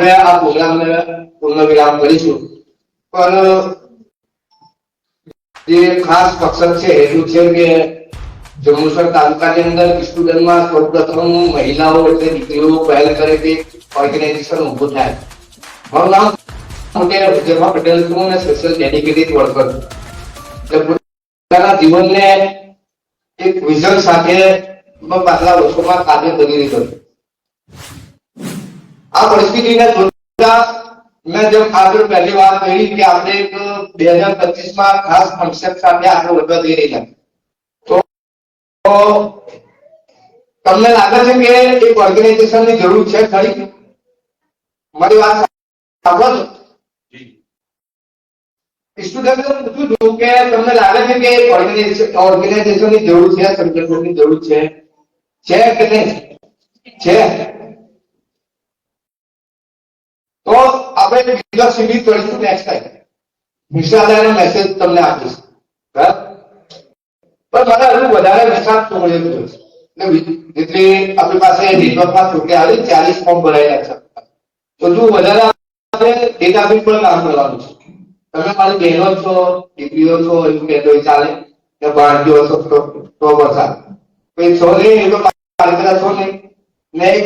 આપણે આ પ્રોગ્રામને પૂર્ણ વિરામ કરીશું. પણ જે ખાસ મકસદ છે એટલું છે કે જંબુસર તાલુકાની અંદર સ્ટુડન્ટમાં સૌપ્રથમ મહિલાઓ એટલે દીકરીઓ પહેલ કરે તે ઓર્ગેનાઇઝેશન ઊભું થાય. મારું નામ મોટે જમા પટેલ છું અને સ્પેશિયલ ડેડિકેટેડ વર્કર પોતાના જીવનને એક વિઝન સાથે પાછલા વર્ષોમાં કાર્ય કરી રહ્યો આ પરિસ્થિતિને જોતા મેં જેમ આગળ પહેલી વાત કહી કે આપણે એક બે હજાર પચીસમાં ખાસ કોન્સેપ્ટ સાથે આગળ વધવા જઈ રહ્યા તો તમને લાગે છે કે એક ઓર્ગેનાઇઝેશનની જરૂર છે ખરી? મારી વાત સાંભળો છો? તમને લાગે છે કે ઓર્ગેનાઇઝેશન ઓર્ગેનાઇઝેશનની જરૂર છે, સંગઠનની જરૂર છે? છે કે નહીં? છે. તો આપણે બીજો શિબિર કરીશું નેક્સ્ટ ટાઈમ વિશાલાનો મેસેજ તમને આપીશ બરાબર પણ મને હજુ વધારે વિશ્વાસ તો મળ્યો છે એટલે વિ- એટલે આપણી પાસે નેટવર્કમાં છોકરી આવી ચાલીસ ફોર્મ ભરાયેલા છે તો જો વધારે આપણે ડેટાબેઝ પર કામ કરવાનું છે તમે મારી બહેનો છો દીકરીઓ છો એવું કહેતો હોય ચાલે કે ભાણજીઓ છો તો તો વરસાદ કોઈ છો નહીં એ તો મારી છો નહીં ને એક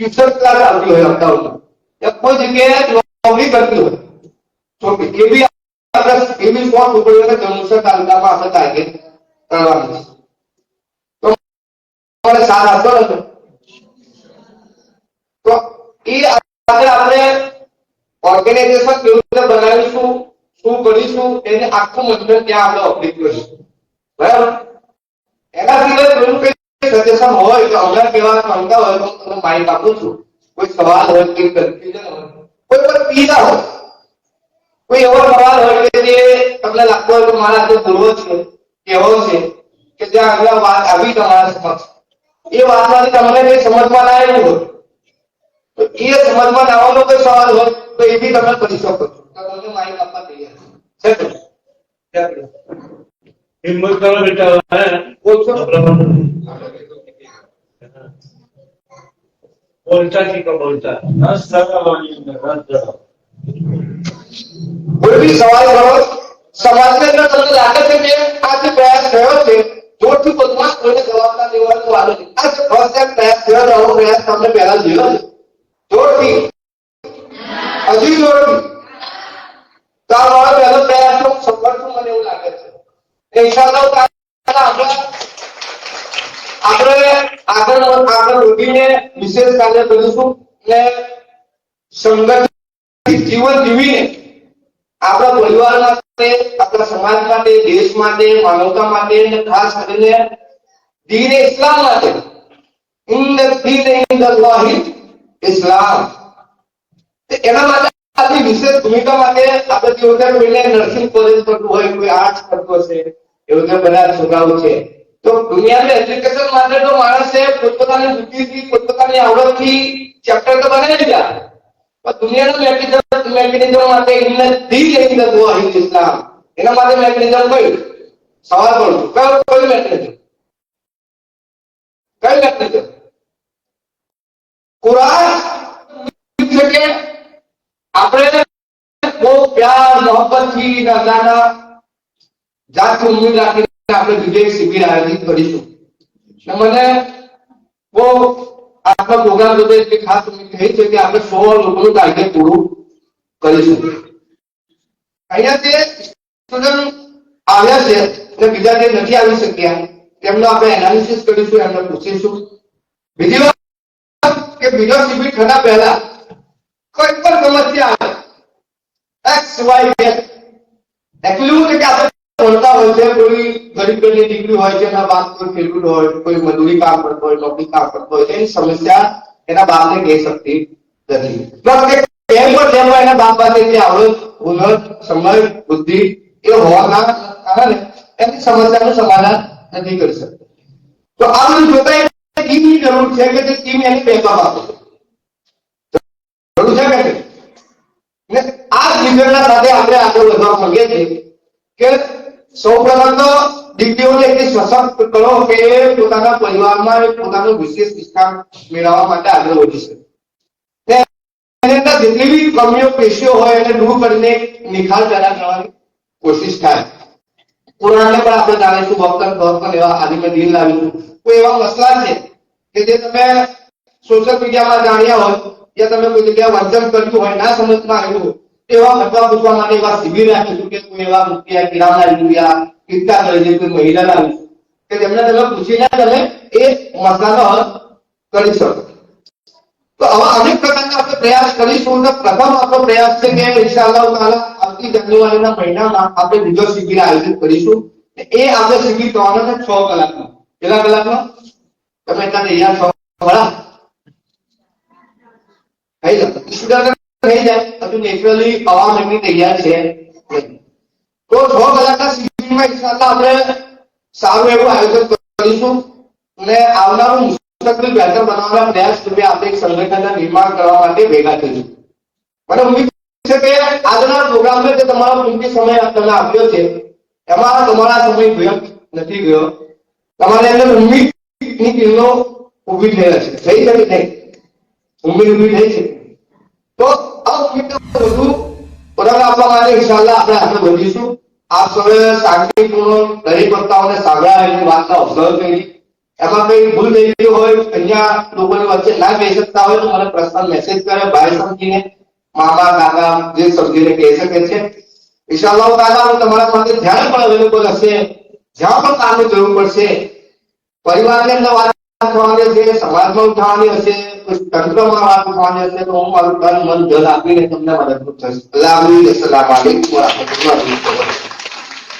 ટ્યુશન ક્લાસ આવતી હોય અમદાવાદમાં યા કોઈ જગ્યાએ નોકરી કરતી હોય છોકરી એ બી આપણે એ બી સો છોકરીઓને જંબુસર તાલુકામાં આપણે ટાર્ગેટ કરવાનું છે તો મને સાથ આપશો ને તમે? તો એ આજે આપણે ઓર્ગેનાઇઝેશન કેવી રીતે બનાવીશું શું કરીશું એને આખું મંથન ત્યાં આપણે અપડેટ કરીશું બરાબર એના સિવાય કોઈનું કઈ સજેશન હોય તો અમને કેવા માંગતા હોય તો હું તમને માઇક આપું છું કોઈ સવાલ હોય કે કન્ફ્યુઝન હોય કોઈ પણ પીડા હોય કોઈ એવો સવાલ હોય કે જે તમને લાગતો હોય કે મારા જે પૂર્વ છે કેવો છે કે જ્યાં આગળ વાત આવી તમારા સમક્ષ એ વાતમાંથી તમને કઈ સમજમાં ના આવ્યું હોય તો એ સમજમાં ના આવવાનો કોઈ સવાલ હોય તો એ બી તમે કરી શકો છો તો તમને માઇક આપવા તૈયાર છે છે તો? છે તો? હિંમત કરો બેટા હે બોલશો? બોલતા શીખો બોલતા રસ ધરાવવાની અંદર રસ ધરાવો. કોઈ બી સવાલ કરો સમાજને અંદર તમને લાગે છે કે આ જે પ્રયાસ થયો છે જોરથી બદમાશ કોઈને જવાબ ના દેવાનો વાલો નહીં આ જે ફર્સ્ટ ટાઈમ પ્રયાસ થયો છે આવો પ્રયાસ તમને પહેલા જોયો છે જોરથી હજી જોરથી તો આ મારો પહેલો પ્રયાસ તો સફળ છું મને એવું લાગે છે ઇન્શાઅલ્લાહ તાઆલા આપણે આપણે આગળ આગળ વધીને વિશેષ કાર્ય કરીશું ને સંગઠિત જીવન જીવીને આપણા પરિવાર માટે, આપણા સમાજ માટે, દેશ માટે, માનવતા માટે અને ખાસ કરીને દીન ઇસ્લામ માટે. ઇન્દ દીન ઇન્દલ્લાહી ઇસ્લામ. એના માટે આપણી વિશેષ ભૂમિકા માટે આપણે જે વખતે નર્સિંગ કોલેજ કરતું હોય, કોઈ આર્ટ્સ કરતો હશે, એ કે બધા છોકરાઓ છે તો દુનિયાની એજ્યુકેશન માટે તો માણસે પોતપોતાની બુદ્ધિથી પોતપોતાની આવડતથી ચેપ્ટર તો બનાવી દીધા પણ દુનિયાનું મેકેનિઝમ મેકેનિઝમ માટે એમને દી લઈને દુઆ ઇસ્લામ એના માટે મેકેનિઝમ કયું સવાલ કરું છું કયું કયું મેકેનિઝમ કયું મેકેનિઝમ કુરાન છે કે આપણે બહુ પ્યાર મોહબ્બત થી દાદા જાતની ઉમ્મીદ રાખીને આપણે વિવેક શિબિર આયોજિત કરીશું. મને બહુ આપણા પ્રોગ્રામ જોડે એટલી ખાસ ઉમ્મીદ છે કે આપણે સો લોકોનું ટાર્ગેટ પૂરું કરીશું. અહીંયા જે સ્ટુડન્ટ આવ્યા છે અને બીજા જે નથી આવી શક્યા, તેમનો આપણે એનાલિસિસ કરીશું, એમને પૂછીશું. બીજી વાત કે બીજો શિબિર થતા પહેલા કોઈ પણ સમસ્યા આવે એક્સ વાય છે કે આપણે છે કોઈ ગરીબ ઘરની દીકરી હોય છે, એના બાપ કોઈ ખેડૂત હોય, કોઈ મજૂરી કામ કરતો હોય, નોકરી કામ કરતો હોય, એની સમસ્યા એના બાપને કહી શકતી નથી. પ્લસ કે એમ પણ જેમ એના બાપ પાસે જે આવડત હુનર સમય, બુદ્ધિ એ હોવાના કારણે એની સમસ્યાનું સમાધાન નથી કરી શકતો. તો આ બધું જોતા એ ટીમની જરૂર છે કે જે ટીમ એની બેકઅપ આપે જરૂર છે કે આ વિઝનના સાથે આપણે આગળ વધવા માંગીએ છીએ કે સૌ પ્રથમ તો દીકરીઓને એટલી સશક્ત કરો કે એ પોતાના પરિવારમાં એક પોતાનું વિશેષ સ્થાન મેળવવા માટે આગળ વધી શકે ને એની અંદર જેટલી બી કમીઓ પેશીઓ હોય એને દૂર કરીને નિખાર પેદા કરવાની કોશિશ થાય પુરાણને પણ આપણે જાણીશું વક્તન ભક્તન એવા આદિમે દિન લાવીશું કોઈ એવા મસલા છે કે જે તમે સોશિયલ મીડિયામાં જાણ્યા હોય યા તમે કોઈ જગ્યાએ વાંચન કર્યું હોય ના સમજમાં આવ્યું હોય એવા ફટવા પૂછવા માટે એવા શિબિર રાખીશું કે કોઈ એવા મુખ્ય કિરામ લાવીશું યા કિસ્સા કરી કોઈ મહિલા લાવીશું કે તેમને તમે પૂછીને તમે એ મસલાનો હલ કરી શકો તો આવા અનેક પ્રકારના આપણે પ્રયાસ કરીશું તો પ્રથમ આપણો પ્રયાસ છે કે ઇન્શાઅલ્લાહ તાલા આવતી જાન્યુઆરીના મહિનામાં આપણે બીજો શિબિર આયોજિત કરીશું એ આપણે શિબિર કરવાનો છે છ કલાકનો કેટલા કલાકનો તમે ત્યાં તૈયાર છો ખરા થઈ જશે સ્ટુડન્ટ થઈ જાય. હજુ નેચરલી હવા એમની તૈયાર છે. તો છ કલાકના શિબિરમાં ઇન્શાઅલ્લાહ આપણે સારું એવું આયોજન કરીશું. અને આવનારું મુસ્તકબીલ બહેતર બનાવવાના પ્રયાસ રૂપે આપણે એક સંગઠનના નિર્માણ કરવા માટે ભેગા થઈશું મને ઉમ્મીદ છે કે આજના પ્રોગ્રામને જે તમારો કિંમતી સમય તમે આપ્યો છે, એમાં તમારા સમય વ્યર્થ નથી ગયો. તમારે અંદર ઉમ્મીદની કિરણો ઊભી થયેલા છે. થઈ શકે નહીં ઉમ્મીદ ઊભી થઈ છે. તો મામા કાકા જે સમજીને કહી શકે છે તમારા માટે ધ્યાન પણ અવેલેબલ હશે. જ્યાં પણ કામની જરૂર પડશે, પરિવારની અંદર વાત થવાની હશે, સમાજમાં ઉઠાવવાની હશે તંત્રમાં વાત હશે તો હું મારું તન મન ધન આપીને તમને મદદરૂપ થઈશ અલ્લાહ હાફિઝ. અસ્સલામુ અલૈકુમ વરહમતુલ્લાહિ